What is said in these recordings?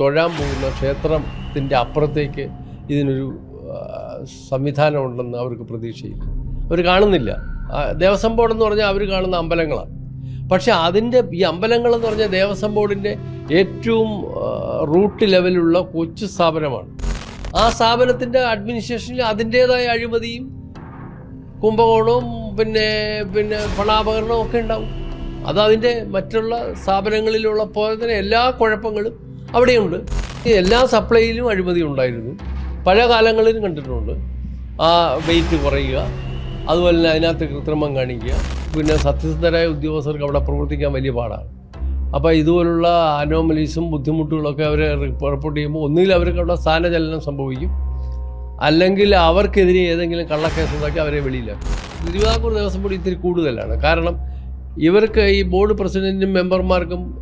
തൊഴാൻ പോകുന്ന ക്ഷേത്രത്തിന്റെ അപ്പുറത്തേക്ക് ഇതിനൊരു സംവിധാനം ഉണ്ടെന്ന് അവർക്ക് പ്രതീക്ഷയില്ല. അവർ കാണുന്നില്ല. ദേവസ്വം ബോർഡ് എന്ന് പറഞ്ഞാൽ അവർ കാണുന്ന അമ്പലങ്ങളാണ്. പക്ഷേ അതിന്റെ ഈ അമ്പലങ്ങൾ എന്ന് പറഞ്ഞാൽ ദേവസ്വം ബോർഡിന്റെ ഏറ്റവും റൂട്ട് ലെവലുള്ള കൊച്ചു സ്ഥാപനമാണ്. ആ സ്ഥാപനത്തിന്റെ അഡ്മിനിസ്ട്രേഷനിൽ അതിന്റേതായ അഴിമതിയും കുംഭകോണവും പിന്നെ പിന്നെ പണാപകരണവും ഒക്കെ ഉണ്ടാവും. അത് അതിന്റെ മറ്റുള്ള സ്ഥാപനങ്ങളിലുള്ള പോലെ തന്നെ എല്ലാ കുഴപ്പങ്ങളും അവിടെയുണ്ട്. എല്ലാ സപ്ലൈയിലും അഴിമതി ഉണ്ടായിരുന്നു. പഴയ കാലങ്ങളിലും കണ്ടിട്ടുണ്ട്. ആ വെയിറ്റ് കുറയുക അതുപോലെ തന്നെ അതിനകത്ത് കൃത്രിമം കാണിക്കുക. പിന്നെ സത്യസന്ധരായ ഉദ്യോഗസ്ഥർക്ക് അവിടെ പ്രവർത്തിക്കാൻ വലിയ പാടാണ്. അപ്പോൾ ഇതുപോലുള്ള അനോമലീസും ബുദ്ധിമുട്ടുകളൊക്കെ അവരെ റിപ്പോർട്ട് ചെയ്യുമ്പോൾ ഒന്നുകിൽ അവർക്ക് അവിടെ സ്ഥാനചലനം സംഭവിക്കും. അല്ലെങ്കിൽ അവർക്കെതിരെ ഏതെങ്കിലും കള്ളക്കേസ് ഉണ്ടാക്കി അവരെ വെളിയിലാക്കും. തിരുവിതാംകൂർ ദേവസ്വം ബോർഡ് ഇത്തിരി കൂടുതലാണ്. കാരണം ഇവർക്ക് ഈ ബോർഡ് പ്രസിഡന്റിനും മെമ്പർമാർക്കും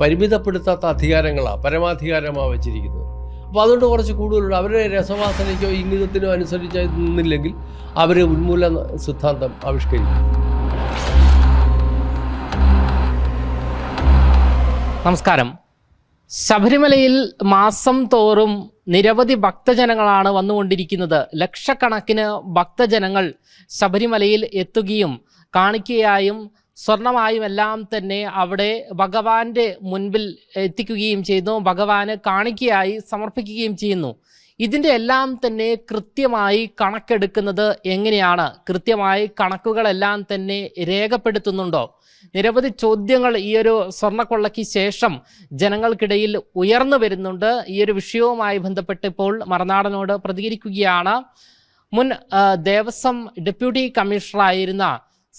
പരിമിതപ്പെടുത്താത്ത അധികാരങ്ങളാണ് പരമാധികാരമാണ് വെച്ചിരിക്കുന്നത്. അപ്പോൾ അതുകൊണ്ട് കുറച്ച് കൂടുതലുണ്ട്. അവരുടെ രസവാസനയ്ക്കോ ഇംഗിതത്തിനോ അനുസരിച്ച് നിന്നില്ലെങ്കിൽ അവർ ഉന്മൂല സിദ്ധാന്തം ആവിഷ്കരിക്കും. നമസ്കാരം. ശബരിമലയിൽ മാസം തോറും നിരവധി ഭക്തജനങ്ങളാണ് വന്നുകൊണ്ടിരിക്കുന്നത്. ലക്ഷക്കണക്കിന് ഭക്തജനങ്ങൾ ശബരിമലയിൽ എത്തുകയും കാണിക്കയായും സ്വർണമായും എല്ലാം തന്നെ അവിടെ ഭഗവാന്റെ മുൻപിൽ എത്തിക്കുകയും ചെയ്യുന്നു ഭഗവാന് കാണിക്കയായി സമർപ്പിക്കുകയും ചെയ്യുന്നു. ഇതിന്റെ എല്ലാം തന്നെ കൃത്യമായി കണക്കെടുക്കുന്നത് എങ്ങനെയാണ്? കൃത്യമായി കണക്കുകളെല്ലാം തന്നെ രേഖപ്പെടുത്തുന്നുണ്ടോ? നിരവധി ചോദ്യങ്ങൾ ഈ ഒരു സ്വർണക്കൊള്ളയ്ക്ക് ശേഷം ജനങ്ങൾക്കിടയിൽ ഉയർന്നു വരുന്നുണ്ട്. ഈ ഒരു വിഷയവുമായി ബന്ധപ്പെട്ട് ഇപ്പോൾ മറനാടനോട് പ്രതികരിക്കുകയാണ്. മുൻ ദേവസ്വം ഡെപ്യൂട്ടി കമ്മീഷണറായിരുന്ന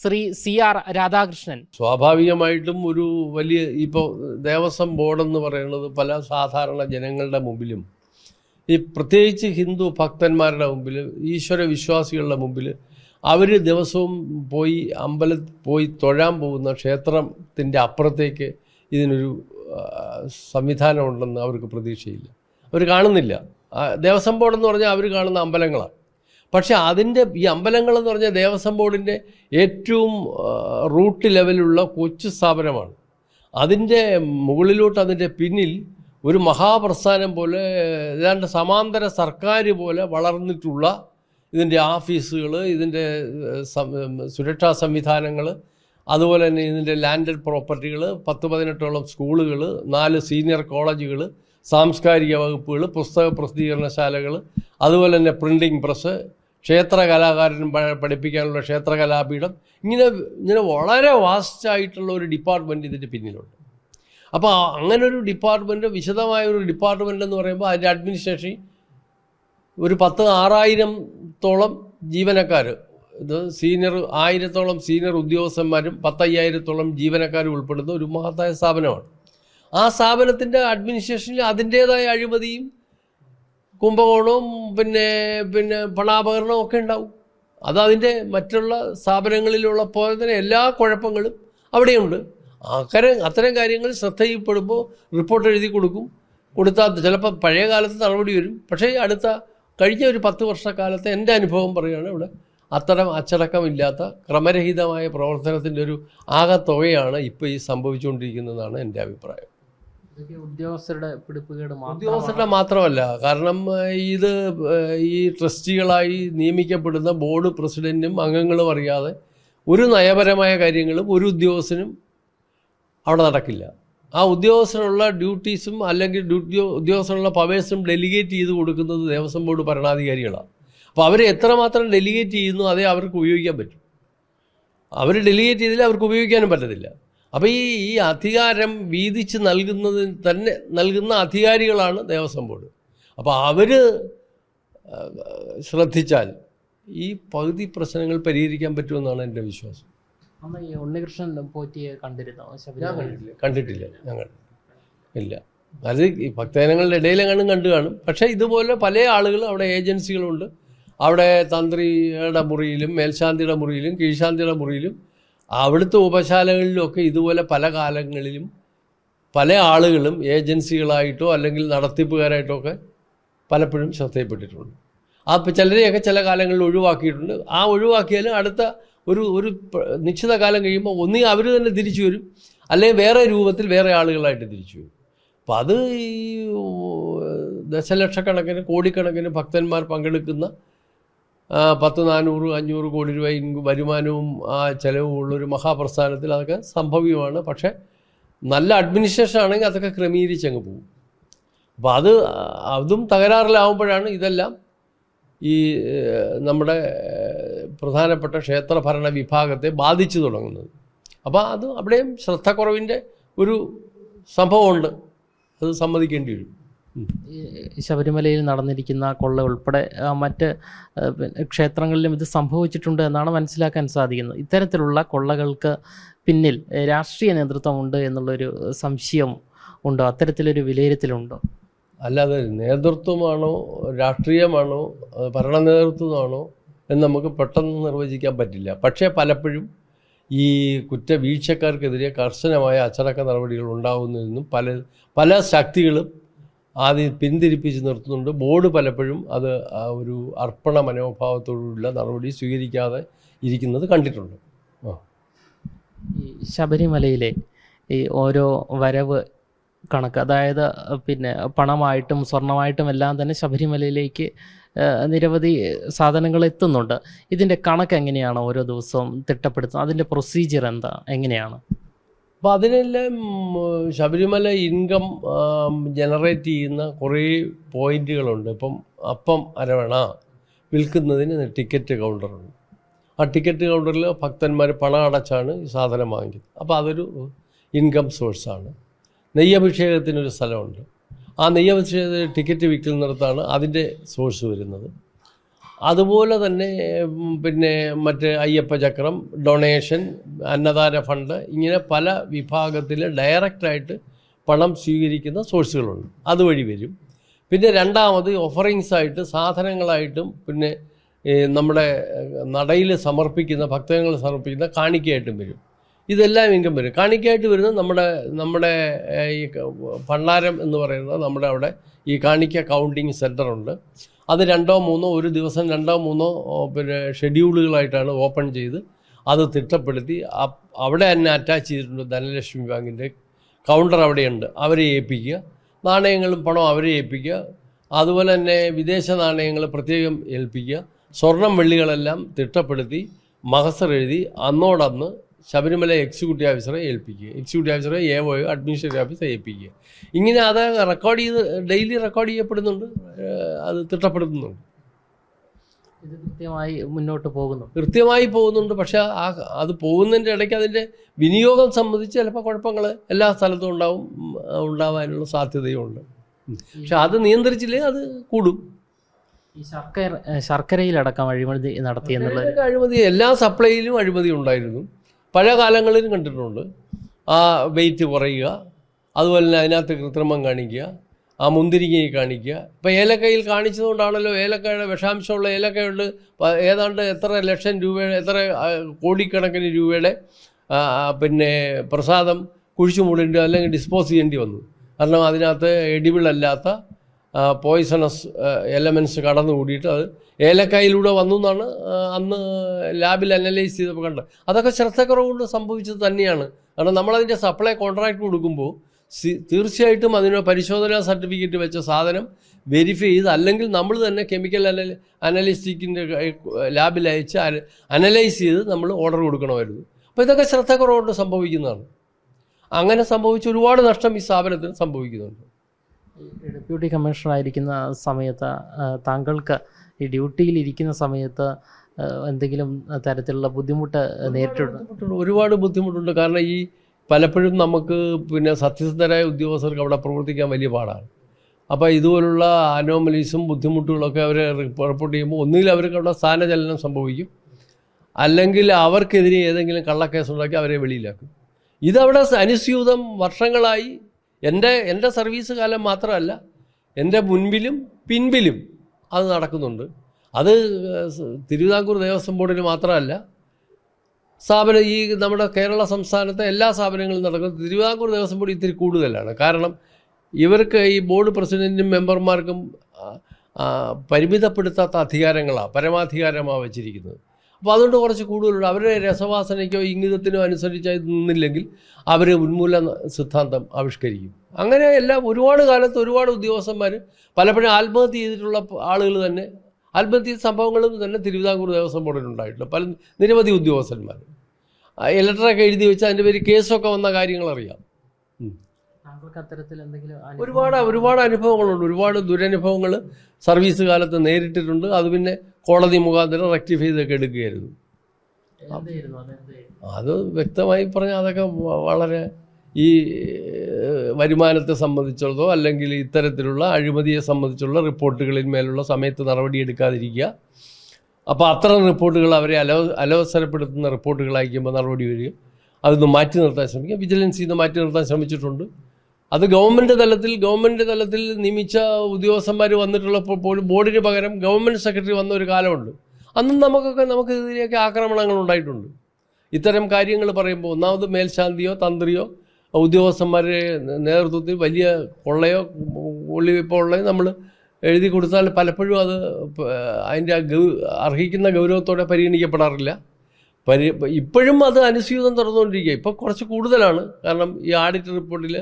ശ്രീ സി ആർ രാധാകൃഷ്ണൻ. സ്വാഭാവികമായിട്ടും ഒരു വലിയ ഇപ്പോൾ ദേവസ്വം ബോർഡ് എന്ന് പറയുന്നത് പല സാധാരണ ജനങ്ങളുടെ മുമ്പിലും ഈ പ്രത്യേകിച്ച് ഹിന്ദു ഭക്തന്മാരുടെ മുമ്പിൽ ഈശ്വര വിശ്വാസികളുടെ മുമ്പിൽ അവർ ദിവസവും പോയി അമ്പലത്തിൽ പോയി തൊഴാൻ പോകുന്ന ക്ഷേത്രത്തിന്റെ അപ്പുറത്തേക്ക് ഇതിനൊരു സംവിധാനം ഉണ്ടെന്ന് അവർക്ക് പ്രതീക്ഷയില്ല. അവർ കാണുന്നില്ല. ദേവസ്വം ബോർഡ് എന്ന് പറഞ്ഞാൽ അവർ കാണുന്ന അമ്പലങ്ങളാണ്. പക്ഷേ അതിന്റെ ഈ അമ്പലങ്ങളെന്ന് പറഞ്ഞാൽ ദേവസ്വം ബോർഡിന്റെ ഏറ്റവും റൂട്ട് ലെവലുള്ള കൊച്ചു സ്ഥാപനമാണ്. അതിന്റെ മുകളിലോട്ട് അതിന്റെ പിന്നിൽ ഒരു മഹാപ്രസ്ഥാനം പോലെ ഏതാണ്ട് സമാന്തര സർക്കാർ പോലെ വളർന്നിട്ടുള്ള ഇതിന്റെ ഓഫീസുകൾ ഇതിന്റെ സുരക്ഷാ സംവിധാനങ്ങൾ അതുപോലെ തന്നെ ഇതിന്റെ ലാൻഡഡ് പ്രോപ്പർട്ടികൾ പത്ത് പതിനെട്ടോളം സ്കൂളുകൾ നാല് സീനിയർ കോളേജുകൾ സാംസ്കാരിക വകുപ്പുകൾ പുസ്തക പ്രസിദ്ധീകരണശാലകൾ അതുപോലെ തന്നെ പ്രിന്റിംഗ് പ്രസ് ക്ഷേത്ര കലാകാരനും പഠിപ്പിക്കാനുള്ള ക്ഷേത്ര കലാപീഠം. ഇങ്ങനെ ഇങ്ങനെ വളരെ വാസ്റ്റായിട്ടുള്ള ഒരു ഡിപ്പാർട്ട്മെന്റ് ഇതിന്റെ പിന്നിലുണ്ട്. അപ്പോൾ അങ്ങനെ ഒരു ഡിപ്പാർട്ട്മെന്റ് വിശദമായ ഒരു ഡിപ്പാർട്ട്മെന്റ് എന്ന് പറയുമ്പോൾ അതിന്റെ അഡ്മിനിസ്ട്രേഷൻ ഒരു പത്ത് ആറായിരത്തോളം ജീവനക്കാർ ഇത് സീനിയർ ആയിരത്തോളം സീനിയർ ഉദ്യോഗസ്ഥന്മാരും പത്തയ്യായിരത്തോളം ജീവനക്കാരും ഉൾപ്പെടുന്ന ഒരു മഹത്തായ സ്ഥാപനമാണ്. ആ സ്ഥാപനത്തിന്റെ അഡ്മിനിസ്ട്രേഷനിൽ അതിന്റേതായ അഴിമതിയും കുംഭകോണവും പിന്നെ പിന്നെ പണാപകരണവും ഒക്കെ ഉണ്ടാവും. അത് അതിന്റെ മറ്റുള്ള സ്ഥാപനങ്ങളിലുള്ള പോലെ തന്നെ എല്ലാ കുഴപ്പങ്ങളും അവിടെയുണ്ട്. അക്കരം അത്തരം കാര്യങ്ങൾ ശ്രദ്ധയിൽപ്പെടുമ്പോൾ റിപ്പോർട്ട് എഴുതി കൊടുക്കും. കൊടുത്താൽ ചിലപ്പോൾ പഴയ കാലത്ത് നടപടി വരും. പക്ഷേ അടുത്ത കഴിഞ്ഞ ഒരു പത്ത് വർഷക്കാലത്തെ എന്റെ അനുഭവം പറയുകയാണ് ഇവിടെ. അത്തരം അച്ചടക്കമില്ലാത്ത ക്രമരഹിതമായ പ്രവർത്തനത്തിന്റെ ഒരു ആകത്തുകയാണ് ഇപ്പോൾ ഈ സംഭവിച്ചുകൊണ്ടിരിക്കുന്നതാണ് എന്റെ അഭിപ്രായം. ഉദ്യോഗസ്ഥരുടെ പിടിപ്പുകേട് ഉദ്യോഗസ്ഥരുടെ മാത്രമല്ല. കാരണം ഇത് ഈ ട്രസ്റ്റികളായി നിയമിക്കപ്പെടുന്ന ബോർഡ് പ്രസിഡന്റും അംഗങ്ങളും അറിയാതെ ഒരു നയപരമായ കാര്യങ്ങളും ഒരു ഉദ്യോഗസ്ഥനും അവിടെ നടക്കില്ല. ആ ഉദ്യോഗസ്ഥനുള്ള ഡ്യൂട്ടീസും അല്ലെങ്കിൽ ഡ്യൂട്ടി ഉദ്യോഗസ്ഥനുള്ള പവേഴ്സും ഡെലിഗേറ്റ് ചെയ്ത് കൊടുക്കുന്നത് ദേവസ്വം ബോർഡ് ഭരണാധികാരികളാണ്. അപ്പോൾ അവർ എത്രമാത്രം ഡെലിഗേറ്റ് ചെയ്യുന്നു അതേ അവർക്ക് ഉപയോഗിക്കാൻ പറ്റും. അവർ ഡെലിഗേറ്റ് ചെയ്തില്ല അവർക്ക് ഉപയോഗിക്കാനും പറ്റത്തില്ല. അപ്പോൾ ഈ ഈ അധികാരം വീതിച്ച് നൽകുന്നതിന് തന്നെ നൽകുന്ന അധികാരികളാണ് ദേവസ്വം ബോർഡ്. അപ്പോൾ അവർ ശ്രദ്ധിച്ചാൽ ഈ പകുതി പ്രശ്നങ്ങൾ പരിഹരിക്കാൻ പറ്റുമെന്നാണ് എന്റെ വിശ്വാസം. ഈ ഉണ്ണികൃഷ്ണൻ പോറ്റിയെ കണ്ടിരുന്നോ? കണ്ടിട്ടില്ല. കണ്ടിട്ടില്ല. ഞങ്ങൾ ഇല്ല. അത് ഈ ഭക്തജനങ്ങളുടെ ഇടയിലെങ്ങാനും കണ്ടു കാണും. പക്ഷേ ഇതുപോലെ പല ആളുകളും അവിടെ ഏജൻസികളുണ്ട്. അവിടെ തന്ത്രിയുടെ മുറിയിലും മേൽശാന്തിയുടെ മുറിയിലും കീഴ്ശാന്തിയുടെ മുറിയിലും അവിടുത്തെ ഉപശാലകളിലൊക്കെ ഇതുപോലെ പല കാലങ്ങളിലും പല ആളുകളും ഏജൻസികളായിട്ടോ അല്ലെങ്കിൽ നടത്തിപ്പുകാരായിട്ടോ ഒക്കെ പലപ്പോഴും ശ്രദ്ധയിൽപ്പെട്ടിട്ടുണ്ട്. ആ ചിലരെയൊക്കെ ചില കാലങ്ങളിൽ ഒഴിവാക്കിയിട്ടുണ്ട്. ആ ഒഴിവാക്കിയാലും അടുത്ത ഒരു ഒരു നിശ്ചിത കാലം കഴിയുമ്പോൾ ഒന്നുകിൽ അവർ തന്നെ തിരിച്ചു വരും അല്ലെങ്കിൽ വേറെ രൂപത്തിൽ വേറെ ആളുകളായിട്ട് തിരിച്ചു വരും. അപ്പം അത് ഈ ദശലക്ഷക്കണക്കിന് കോടിക്കണക്കിന് ഭക്തന്മാർ പങ്കെടുക്കുന്ന പത്ത് നാനൂറ് അഞ്ഞൂറ് കോടി രൂപ വരുമാനവും ആ ചിലവും ഉള്ളൊരു മഹാപ്രസ്ഥാനത്തിൽ അതൊക്കെ സംഭവ്യമാണ്. പക്ഷേ നല്ല അഡ്മിനിസ്ട്രേഷൻ ആണെങ്കിൽ അതൊക്കെ ക്രമീകരിച്ചങ്ങ് പോകും. അപ്പോൾ അത് അതും തകരാറിലാവുമ്പോഴാണ് ഇതെല്ലാം ഈ നമ്മുടെ പ്രധാനപ്പെട്ട ക്ഷേത്രഭരണ വിഭാഗത്തെ ബാധിച്ചു തുടങ്ങുന്നത്. അപ്പോൾ അത് അവിടെയും ശ്രദ്ധക്കുറവിന്റെ ഒരു സംഭവമുണ്ട്. അത് സമ്മതിക്കേണ്ടി വരും. ശബരിമലയിൽ നടന്നിരിക്കുന്ന കൊള്ള ഉൾപ്പെടെ മറ്റ് ക്ഷേത്രങ്ങളിലും ഇത് സംഭവിച്ചിട്ടുണ്ട് എന്നാണ് മനസ്സിലാക്കാൻ സാധിക്കുന്നത് ഇത്തരത്തിലുള്ള കൊള്ളകൾക്ക് പിന്നിൽ രാഷ്ട്രീയ നേതൃത്വമുണ്ട് എന്നുള്ളൊരു സംശയം ഉണ്ടോ? അത്തരത്തിലൊരു വിലയിരുത്തലുണ്ടോ? അല്ലാതെ നേതൃത്വമാണോ രാഷ്ട്രീയമാണോ ഭരണ നേതൃത്വമാണോ എന്ന് നമുക്ക് പെട്ടെന്ന് നിർവചിക്കാൻ പറ്റില്ല. പക്ഷേ പലപ്പോഴും ഈ കുറ്റവീഴ്ചക്കാർക്കെതിരെ കർശനമായ അച്ചടക്ക നടപടികൾ ഉണ്ടാകുന്നതെന്നും പല പല ശക്തികളും ആദ്യം പിന്തിരിപ്പിച്ച് നിർത്തുന്നുണ്ട്. ബോർഡ് പലപ്പോഴും അത് ഒരു അർപ്പണ മനോഭാവത്തോടുള്ള നടപടി സ്വീകരിക്കാതെ ഇരിക്കുന്നത് കണ്ടിട്ടുണ്ട്. ഈ ശബരിമലയിലെ ഈ ഓരോ വരവ് കണക്ക് അതായത് പിന്നെ പണമായിട്ടും സ്വർണമായിട്ടും എല്ലാം തന്നെ ശബരിമലയിലേക്ക് നിരവധി സാധനങ്ങൾ എത്തുന്നുണ്ട്. ഇതിന്റെ കണക്ക് എങ്ങനെയാണ് ഓരോ ദിവസവും തിട്ടപ്പെടുത്തുന്നത്? അതിന്റെ പ്രൊസീജിയർ എന്താ? എങ്ങനെയാണ്? അപ്പോൾ അതിനെല്ലാം ശബരിമല ഇൻകം ജനറേറ്റ് ചെയ്യുന്ന കുറേ പോയിന്റുകളുണ്ട്. ഇപ്പം അപ്പം അരവണ വിൽക്കുന്നതിന് ടിക്കറ്റ് കൗണ്ടറുണ്ട്. ആ ടിക്കറ്റ് കൗണ്ടറിൽ ഭക്തന്മാർ പണം അടച്ചാണ് ഈ സാധനം വാങ്ങിക്കുന്നത്. അപ്പോൾ അതൊരു ഇൻകം സോഴ്സാണ്. നെയ്യഭിഷേകത്തിനൊരു സ്ഥലമുണ്ട്. ആ നെയ്യഭിഷേകത്തിന് ടിക്കറ്റ് വിൽക്കുന്നിടത്താണ് അതിന്റെ സോഴ്സ് വരുന്നത്. അതുപോലെ തന്നെ പിന്നെ മറ്റ് അയ്യപ്പ ചക്രം ഡൊണേഷൻ അന്നദാന ഫണ്ട് ഇങ്ങനെ പല വിഭാഗത്തിൽ ഡയറക്റ്റായിട്ട് പണം സ്വീകരിക്കുന്ന സോഴ്സുകളുണ്ട്. അതുവഴി വരും. പിന്നെ രണ്ടാമത് ഓഫറിങ്സ് ആയിട്ട് സാധനങ്ങളായിട്ടും പിന്നെ നമ്മുടെ നടയിൽ സമർപ്പിക്കുന്ന ഭക്തങ്ങൾ സമർപ്പിക്കുന്ന കാണിക്കയായിട്ടും വരും. ഇതെല്ലാം ഇൻകം വരും. കാണിക്കയായിട്ട് വരുന്നത് നമ്മുടെ നമ്മുടെ ഈ ഭണ്ണാരം എന്ന് പറയുന്നത് നമ്മുടെ അവിടെ ഈ കാണിക്ക കൗണ്ടിങ് സെന്ററുണ്ട് അത് രണ്ടോ മൂന്നോ ഒരു ദിവസം രണ്ടോ മൂന്നോ പിന്നെ ഷെഡ്യൂളുകളായിട്ടാണ് ഓപ്പൺ ചെയ്ത് അത് തിട്ടപ്പെടുത്തി. അവിടെ തന്നെ അറ്റാച്ച് ചെയ്തിട്ടുണ്ട് ധനലക്ഷ്മി ബാങ്കിന്റെ കൗണ്ടർ അവിടെയുണ്ട്. അവരെ ഏൽപ്പിക്കുക. നാണയങ്ങളും പണവും അവരെ ഏൽപ്പിക്കുക. അതുപോലെ തന്നെ വിദേശ നാണയങ്ങൾ പ്രത്യേകം ഏൽപ്പിക്കുക. സ്വർണം വെള്ളികളെല്ലാം തിട്ടപ്പെടുത്തി മഹസർ എഴുതി. അന്നോടന്ന് ശബരിമല എക്സിക്യൂട്ടീവ് ഓഫീസറെ ഏൽപ്പിക്കുക. എക്സിക്യൂട്ടീവ് ഓഫീസറെ എ ഒ അഡ്മിനിസ്ട്രേറ്റീവ് ഓഫീസറെ ഏൽപ്പിക്കുക. ഇങ്ങനെ അത് റെക്കോർഡ് ചെയ്ത് ഡെയിലി റെക്കോർഡ് ചെയ്യപ്പെടുന്നുണ്ട്. അത് തിട്ടപ്പെടുത്തുന്നുണ്ട്. ഇത് കൃത്യമായി മുന്നോട്ട് പോകുന്നു കൃത്യമായി പോകുന്നുണ്ട്. പക്ഷേ ആ അത് പോകുന്നതിന്റെ ഇടയ്ക്ക് അതിന്റെ വിനിയോഗം സംബന്ധിച്ച് ചിലപ്പോൾ കുഴപ്പങ്ങൾ എല്ലാ സ്ഥലത്തും ഉണ്ടാവും ഉണ്ടാവാനുള്ള സാധ്യതയുണ്ട്. പക്ഷെ അത് നിയന്ത്രിച്ചില്ലേ അത് കൂടും. ഈ ശർക്കര ശർക്കരയിലടക്കം അഴിമതി നടത്തി എന്നുള്ളത് ഇതിലൊക്കെ അഴിമതി എല്ലാ സപ്ലൈയിലും അഴിമതി ഉണ്ടായിരുന്നു. പല കാലങ്ങളിലും കണ്ടിട്ടുണ്ട്. ആ വെയിറ്റ് കുറയുക അതുപോലെ തന്നെ അതിനകത്ത് കൃത്രിമം കാണിക്കുക ആ മുന്തിരിങ്ങയിൽ കാണിക്കുക. ഇപ്പം ഏലക്കയിൽ കാണിച്ചതുകൊണ്ടാണല്ലോ ഏലക്കയുടെ വിഷാംശമുള്ള ഏലക്കയുണ്ട്. ഏതാണ്ട് എത്ര ലക്ഷം രൂപയുടെ എത്ര കോടിക്കണക്കിന് രൂപയുടെ പിന്നെ പ്രസാദം കുഴിച്ചു മൂടേണ്ടി അല്ലെങ്കിൽ ഡിസ്പോസ് ചെയ്യേണ്ടി വന്നു. കാരണം അതിനകത്ത് എഡിബിൾ അല്ലാത്ത പോയിസണസ് എലമെന്റ്സ് കടന്നു കൂടിയിട്ട് അത് ഏലക്കായിലൂടെ വന്നു എന്നാണ് അന്ന് ലാബിൽ അനലൈസ് ചെയ്തപ്പോൾ കണ്ടത്. അതൊക്കെ ശ്രദ്ധക്കുറവുകൊണ്ട് സംഭവിച്ചത് തന്നെയാണ്. കാരണം നമ്മളതിന്റെ സപ്ലൈ കോൺട്രാക്ട് കൊടുക്കുമ്പോൾ തീർച്ചയായിട്ടും അതിന് പരിശോധനാ സർട്ടിഫിക്കറ്റ് വെച്ച സാധനം വെരിഫൈ ചെയ്ത് അല്ലെങ്കിൽ നമ്മൾ തന്നെ കെമിക്കൽ അനല അനലിസ്റ്റിക്കിന്റെ ലാബിൽ അയച്ച് അനലൈസ് ചെയ്ത് നമ്മൾ ഓർഡർ കൊടുക്കണമായിരുന്നു. അപ്പോൾ ഇതൊക്കെ ശ്രദ്ധക്കുറവുകൊണ്ട് സംഭവിക്കുന്നതാണ്. അങ്ങനെ സംഭവിച്ച ഒരുപാട് നഷ്ടം ഈ സ്ഥാപനത്തിന് സംഭവിക്കുന്നുണ്ട്. ഡെപ്യൂട്ടി കമ്മീഷണർ ആയിരിക്കുന്ന സമയത്ത് താങ്കൾക്ക് ഈ ഡ്യൂട്ടിയിൽ ഇരിക്കുന്ന സമയത്ത് എന്തെങ്കിലും തരത്തിലുള്ള ബുദ്ധിമുട്ട് നേരിട്ടുണ്ട് ഒരുപാട് ബുദ്ധിമുട്ടുണ്ട്. കാരണം ഈ പലപ്പോഴും നമുക്ക് പിന്നെ സത്യസന്ധരായ ഉദ്യോഗസ്ഥർക്ക് അവിടെ പ്രവർത്തിക്കാൻ വലിയ പാടാണ്. അപ്പോൾ ഇതുപോലുള്ള അനോമലീസും ബുദ്ധിമുട്ടുകളൊക്കെ അവരെ റിപ്പോർട്ട് ചെയ്യുമ്പോൾ ഒന്നുകിൽ അവർക്ക് അവിടെ സ്ഥാനചലനം സംഭവിക്കും. അല്ലെങ്കിൽ അവർക്കെതിരെ ഏതെങ്കിലും കള്ളക്കേസ് ഉണ്ടാക്കി അവരെ വെളിയിലാക്കും. ഇതവിടെ അനുസ്യൂതം വർഷങ്ങളായി എന്റെ എന്റെ സർവീസ് കാലം മാത്രമല്ല എന്റെ മുൻപിലും പിൻപിലും അത് നടക്കുന്നുണ്ട്. അത് തിരുവിതാംകൂർ ദേവസ്വം ബോർഡിന് മാത്രമല്ല സ്ഥാപനം ഈ നമ്മുടെ കേരള സംസ്ഥാനത്തെ എല്ലാ സ്ഥാപനങ്ങളും നടക്കുന്നത് തിരുവിതാംകൂർ ദേവസ്വം ബോർഡ് ഇത്തിരി കൂടുതലാണ്. കാരണം ഇവർക്ക് ഈ ബോർഡ് പ്രസിഡന്റും മെമ്പർമാർക്കും പരിമിതപ്പെടുത്താത്ത അധികാരങ്ങളാണ് പരമാധികാരമാണ് വെച്ചിരിക്കുന്നത്. അപ്പോൾ അതുകൊണ്ട് കുറച്ച് കൂടുതലുണ്ട്. അവരുടെ രസവാസനയ്ക്കോ ഇംഗിതത്തിനോ അനുസരിച്ച് നിന്നില്ലെങ്കിൽ അവർ ഉന്മൂല സിദ്ധാന്തം ആവിഷ്കരിക്കും. അങ്ങനെ എല്ലാം ഒരുപാട് കാലത്ത് ഒരുപാട് ഉദ്യോഗസ്ഥന്മാർ പലപ്പോഴും ആത്മഹത്യ ചെയ്തിട്ടുള്ള ആളുകൾ തന്നെ ആത്മഹത്യ സംഭവങ്ങളും തന്നെ തിരുവിതാംകൂർ ദേവസ്വം ബോർഡിൽ ഉണ്ടായിട്ടുണ്ട്. പല നിരവധി ഉദ്യോഗസ്ഥന്മാർ. ലെറ്ററൊക്കെ എഴുതി വെച്ച് അതിന്റെ പേര് കേസൊക്കെ വന്ന കാര്യങ്ങൾ അറിയാം. താങ്കൾക്ക് അത്തരത്തിൽ എന്തെങ്കിലും ഒരുപാട് ഒരുപാട് അനുഭവങ്ങളുണ്ട്. ഒരുപാട് ദുരനുഭവങ്ങൾ സർവീസ് കാലത്ത് നേരിട്ടിട്ടുണ്ട്. അത് പിന്നെ കോടതി മുഖാന്തരം റെക്ടിഫൈ ചെയ്തൊക്കെ എടുക്കുകയായിരുന്നു. അത് വ്യക്തമായി പറഞ്ഞാൽ അതൊക്കെ വളരെ ഈ വരുമാനത്തെ സംബന്ധിച്ചുള്ളതോ അല്ലെങ്കിൽ ഇത്തരത്തിലുള്ള അഴിമതിയെ സംബന്ധിച്ചുള്ള റിപ്പോർട്ടുകളിൽ മേലുള്ള സമയത്ത് നടപടിയെടുക്കാതിരിക്കുക അപ്പോൾ അത്തരം റിപ്പോർട്ടുകൾ അവരെ അലോ അലോസരപ്പെടുത്തുന്ന റിപ്പോർട്ടുകൾ അയക്കുമ്പോൾ നടപടി വരിക. അതൊന്ന് മാറ്റി നിർത്താൻ ശ്രമിക്കുക. വിജിലൻസിൽ നിന്ന് മാറ്റി നിർത്താൻ ശ്രമിച്ചിട്ടുണ്ട്. അത് ഗവൺമെന്റ് തലത്തിൽ ഗവൺമെന്റ് തലത്തിൽ നിയമിച്ച ഉദ്യോഗസ്ഥന്മാർ വന്നിട്ടുള്ളപ്പോൾ പോലും ബോർഡിന് പകരം ഗവൺമെന്റ് സെക്രട്ടറി വന്ന ഒരു കാലമുണ്ട്. അന്നും നമുക്കൊക്കെ നമുക്ക് ഇതിനെയൊക്കെ ആക്രമണങ്ങൾ ഉണ്ടായിട്ടുണ്ട്. ഇത്തരം കാര്യങ്ങൾ പറയുമ്പോൾ ഒന്നാമത് മേൽശാന്തിയോ തന്ത്രിയോ ഉദ്യോഗസ്ഥന്മാരുടെ നേതൃത്വത്തിൽ വലിയ കൊള്ളയോ ഒളിവിപ്പോ ഉള്ളയോ നമ്മൾ എഴുതി കൊടുത്താൽ പലപ്പോഴും അത് അതിന്റെ അർഹിക്കുന്ന ഗൗരവത്തോടെ പരിഗണിക്കപ്പെടാറില്ല. പരി ഇപ്പോഴും അത് അനുസ്യൂതം തുറന്നുകൊണ്ടിരിക്കുക. ഇപ്പോൾ കുറച്ച് കൂടുതലാണ്. കാരണം ഈ ആഡിറ്റ് റിപ്പോർട്ടിൽ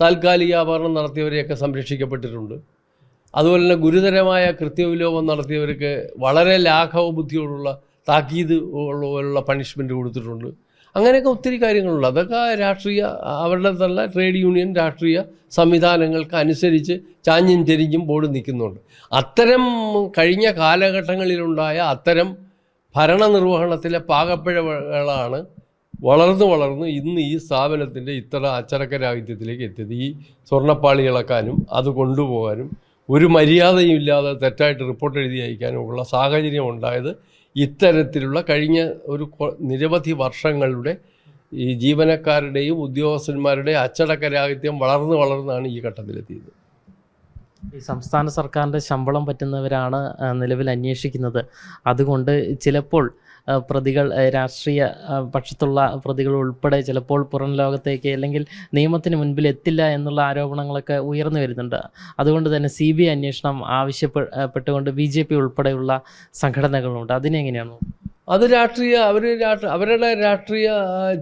താൽക്കാലിക ആഭരണം നടത്തിയവരെയൊക്കെ സംരക്ഷിക്കപ്പെട്ടിട്ടുണ്ട്. അതുപോലെ തന്നെ ഗുരുതരമായ കൃത്യവിലോപം നടത്തിയവർക്ക് വളരെ ലാഘവ ബുദ്ധിയോടുള്ള താക്കീത് ഉള്ള പോലുള്ള പണിഷ്മെന്റ് കൊടുത്തിട്ടുണ്ട്. അങ്ങനെയൊക്കെ ഒത്തിരി കാര്യങ്ങളുണ്ട്. അതൊക്കെ രാഷ്ട്രീയ അവരുടെ തന്നെ ട്രേഡ് യൂണിയൻ രാഷ്ട്രീയ സംവിധാനങ്ങൾക്ക് അനുസരിച്ച് ചാഞ്ഞും ചെരിഞ്ഞും ബോർഡ് നിൽക്കുന്നുണ്ട്. അത്തരം കഴിഞ്ഞ കാലഘട്ടങ്ങളിലുണ്ടായ അത്തരം ഭരണനിർവഹണത്തിലെ പാകപ്പിഴകളാണ് വളർന്ന് വളർന്ന് ഇന്ന് ഈ സ്ഥാപനത്തിന്റെ ഇത്ര അച്ചടക്കരാഹിത്യത്തിലേക്ക് എത്തിയത് ഈ സ്വർണപ്പാളി ഇളക്കാനും അത് കൊണ്ടുപോകാനും ഒരു മര്യാദയും ഇല്ലാതെ തെറ്റായിട്ട് റിപ്പോർട്ട് എഴുതി അയക്കാനും ഉള്ള സാഹചര്യം ഉണ്ടായത് ഇത്തരത്തിലുള്ള കഴിഞ്ഞ ഒരു നിരവധി വർഷങ്ങളുടെ ഈ ജീവനക്കാരുടെയും ഉദ്യോഗസ്ഥന്മാരുടെയും അച്ചടക്കരാഹിത്യം വളർന്ന് വളർന്നാണ് ഈ ഘട്ടത്തിലെത്തിയത്. ഈ സംസ്ഥാന സർക്കാരിന്റെ ശമ്പളം പറ്റുന്നവരാണ് നിലവിൽ അന്വേഷിക്കുന്നത്. അതുകൊണ്ട് ചിലപ്പോൾ പ്രതികൾ രാഷ്ട്രീയ പക്ഷത്തുള്ള പ്രതികൾ ഉൾപ്പെടെ ചിലപ്പോൾ പുറം ലോകത്തേക്ക് അല്ലെങ്കിൽ നിയമത്തിന് മുൻപിൽ എത്തില്ല എന്നുള്ള ആരോപണങ്ങളൊക്കെ ഉയർന്നു വരുന്നുണ്ട്. അതുകൊണ്ട് തന്നെ സി ബി ഐ അന്വേഷണം ആവശ്യപ്പെട്ടുകൊണ്ട് ബി ജെ പി ഉൾപ്പെടെയുള്ള സംഘടനകളുണ്ട്. അതിനെങ്ങനെയാണ് അത് രാഷ്ട്രീയ അവർ അവരുടെ രാഷ്ട്രീയ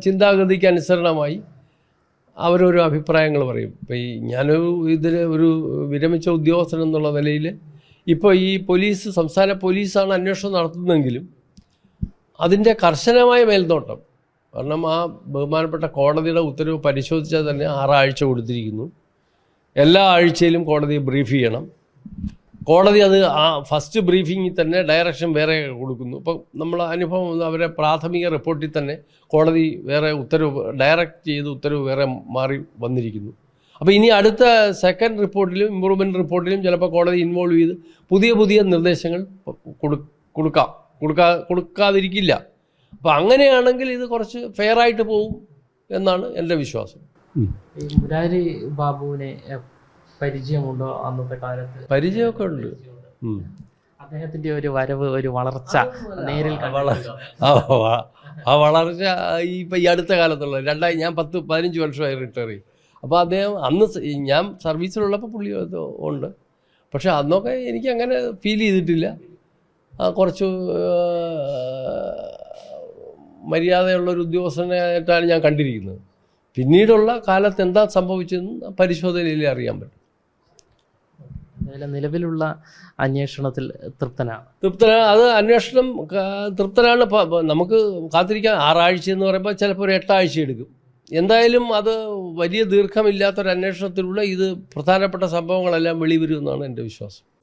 ചിന്താഗതിക്ക് അനുസരണമായി അവരൊരു അഭിപ്രായങ്ങൾ പറയും. ഇപ്പം ഈ ഞാനൊരു ഇതിൽ ഒരു വിരമിച്ച ഉദ്യോഗസ്ഥൻ എന്നുള്ള നിലയിൽ ഇപ്പോൾ ഈ പോലീസ് സംസ്ഥാന പോലീസാണ് അന്വേഷണം നടത്തുന്നതെങ്കിലും അതിന്റെ കർശനമായ മേൽനോട്ടം. കാരണം ആ ബഹുമാനപ്പെട്ട കോടതിയുടെ ഉത്തരവ് പരിശോധിച്ചാൽ തന്നെ ആറാഴ്ച കൊടുത്തിരിക്കുന്നു. എല്ലാ ആഴ്ചയിലും കോടതിയെ ബ്രീഫ് ചെയ്യണം. കോടതി അത് ആ ഫസ്റ്റ് ബ്രീഫിങ്ങിൽ തന്നെ ഡയറക്ഷൻ വേറെ കൊടുക്കുന്നു. ഇപ്പം നമ്മൾ അനുഭവം അവരെ പ്രാഥമിക റിപ്പോർട്ടിൽ തന്നെ കോടതി വേറെ ഉത്തരവ് ഡയറക്റ്റ് ചെയ്ത് ഉത്തരവ് വേറെ മാറി വന്നിരിക്കുന്നു. അപ്പോൾ ഇനി അടുത്ത സെക്കൻഡ് റിപ്പോർട്ടിലും ഇമ്പ്രൂവ്മെന്റ് റിപ്പോർട്ടിലും ചിലപ്പോൾ കോടതി ഇൻവോൾവ് ചെയ്ത് പുതിയ പുതിയ നിർദ്ദേശങ്ങൾ കൊടു കൊടുക്കാം. കൊടുക്കാ കൊടുക്കാതിരിക്കില്ല. അപ്പം അങ്ങനെയാണെങ്കിൽ ഇത് കുറച്ച് ഫെയർ ആയിട്ട് പോകും എന്നാണ് എന്റെ വിശ്വാസം. ഈ മുരാരി ബാബുവിനെ പരിചയമുണ്ടോ അന്നത്തെ കാലത്ത്? പരിചയമൊക്കെ ഉണ്ട്. അദ്ദേഹത്തിന്റെ ഒരു വരവ് ഒരു വളർച്ച നേരിൽ? ആ വളർച്ച ഈ ഇപ്പം ഈ അടുത്ത കാലത്തുള്ള രണ്ടായി ഞാൻ പത്ത് പതിനഞ്ച് വർഷമായി റിട്ടയർ ചെയ്യും അപ്പോൾ അദ്ദേഹം അന്ന് ഞാൻ സർവീസിലുള്ളപ്പോൾ പുള്ളി ഉണ്ട്. പക്ഷെ അന്നൊക്കെ എനിക്ക് അങ്ങനെ ഫീൽ ചെയ്തിട്ടില്ല. കുറച്ച് മര്യാദയുള്ളൊരു ഉദ്യോഗസ്ഥനായിട്ടാണ് ഞാൻ കണ്ടിരിക്കുന്നത്. പിന്നീടുള്ള കാലത്ത് എന്താ സംഭവിച്ചതെന്ന് പരിശോധനയിൽ അറിയാൻ പറ്റും. നിലവിലുള്ള അന്വേഷണത്തിൽ തൃപ്തനാണ്. തൃപ്തനാണ് അത് അന്വേഷണം തൃപ്തനാണ്. നമുക്ക് കാത്തിരിക്കാൻ ആറാഴ്ച എന്ന് പറയുമ്പോൾ ചിലപ്പോൾ ഒരു എട്ടാഴ്ച എടുക്കും. എന്തായാലും അത് വലിയ ദീർഘമില്ലാത്തൊരു അന്വേഷണത്തിലൂടെ ഇത് പ്രധാനപ്പെട്ട സംഭവങ്ങളെല്ലാം വെളിവരുമെന്നാണ് എന്റെ വിശ്വാസം.